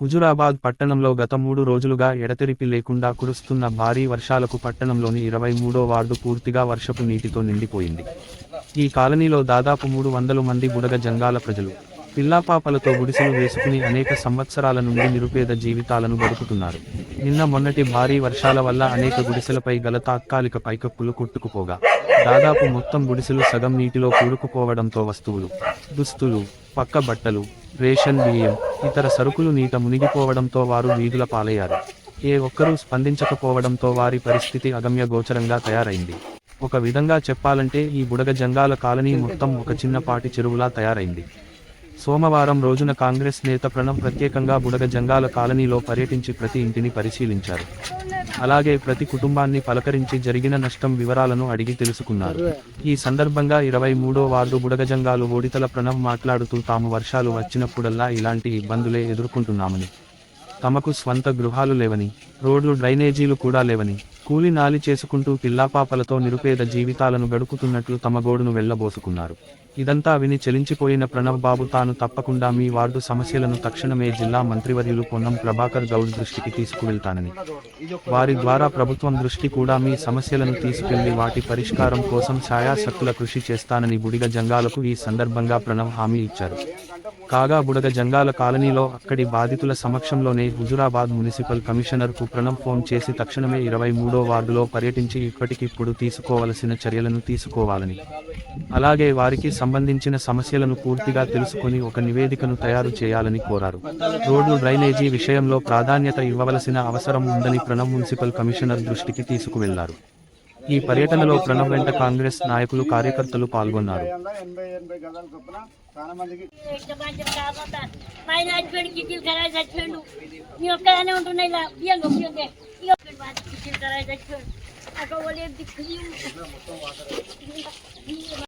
హుజురాబాద్ పట్టణంలో గత మూడు రోజులుగా ఎడతెరిపి లేకుండా కురుస్తున్న భారీ వర్షాలకు పట్టణంలోని ఇరవై మూడో వార్డు పూర్తిగా వర్షపు నీటితో నిండిపోయింది. ఈ కాలనీలో దాదాపు మూడు వందల మంది బుడగ జంగాల ప్రజలు పిల్లాపాపలతో గుడిసెలు వేసుకుని అనేక సంవత్సరాల నుండి నిరుపేద జీవితాలను గడుపుతున్నారు. నిన్న మొన్నటి భారీ వర్షాల వల్ల అనేక గుడిసెలపై గల తాత్కాలిక పైకప్పులు కొట్టుకుపోగా దాదాపు మొత్తం గుడిసెలు సగం నీటిలో కూరుకుపోవడంతో వస్తువులు దుస్తులు పక్క బట్టలు రేషన్ బియ్యం ఇతర సరుకులు నీట మునిగిపోవడంతో వారు వీధుల పాలయ్యారు. ఏ ఒక్కరూ స్పందించకపోవడంతో వారి పరిస్థితి అగమ్య గోచరంగా తయారైంది. ఒక విధంగా చెప్పాలంటే ఈ బుడగ జంగాల కాలనీ మొత్తం ఒక చిన్నపాటి చెరువులా తయారైంది. సోమవారం రోజున కాంగ్రెస్ నేత ప్రణబ్ ప్రత్యేకంగా బుడగ జంగాల కాలనీలో పర్యటించి ప్రతి ఇంటిని పరిశీలించారు. అలాగే ప్రతి కుటుంబాన్ని పలకరించి జరిగిన నష్టం వివరాలను అడిగి తెలుసుకున్నారు. ఈ సందర్భంగా ఇరవై మూడో వార్డు బుడగజంగాలు ఓడితల ప్రణవ్ మాట్లాడుతూ తాము వర్షాలు వచ్చినప్పుడల్లా ఇలాంటి ఇబ్బందులే ఎదుర్కొంటున్నామని. తమకు స్వంత గృహాలు లేవని రోడ్లు డ్రైనేజీలు కూడా లేవని కూలినాలి చేసుకుంటూ పిల్లాపాపలతో నిరుపేద జీవితాలను గడుపుతున్నట్లు తమ గోడును వెళ్ళబోసుకున్నారు ఇదంతా విని చెలించిపోయిన ప్రణవ్ బాబు తాను తప్పకుండా మీ వార్డు సమస్యలను తక్షణమే జిల్లా మంత్రివర్యులు పొన్నం ప్రభాకర్ గౌడ్ దృష్టికి తీసుకువెళ్తానని. వారి ద్వారా ప్రభుత్వం దృష్టి కూడా మీ సమస్యలను తీసుకెళ్ళి వాటి పరిష్కారం కోసం ఛాయాశక్తుల కృషి చేస్తానని బుడిగ జంగాలకు ఈ సందర్భంగా ప్రణవ్ హామీ ఇచ్చారు. కాగా బుడగ జంగాల కాలనీలో అక్కడి బాధితుల సమక్షంలోనే హుజురాబాద్ మున్సిపల్ కమిషనర్కు ప్రణవ్ ఫోన్ చేసి తక్షణమే ఇరవై మూడో వార్డులో పర్యటించి ఇప్పటికిప్పుడు తీసుకోవలసిన చర్యలను తీసుకోవాలని. అలాగే వారికి సంబంధించిన సమస్యలను పూర్తిగా తెలుసుకుని ఒక నివేదికను తయారు చేయాలని కోరారు. రోడ్డు డ్రైనేజీ విషయంలో ప్రాధాన్యత ఇవ్వవలసిన అవసరం ఉందని ప్రణవ్ మున్సిపల్ కమిషనర్ దృష్టికి తీసుకువెళ్ళారు. ఈ పర్యటనలో ప్రణవ్ వెంట కాంగ్రెస్ నాయకులు కార్యకర్తలు పాల్గొన్నారు. అక్కడ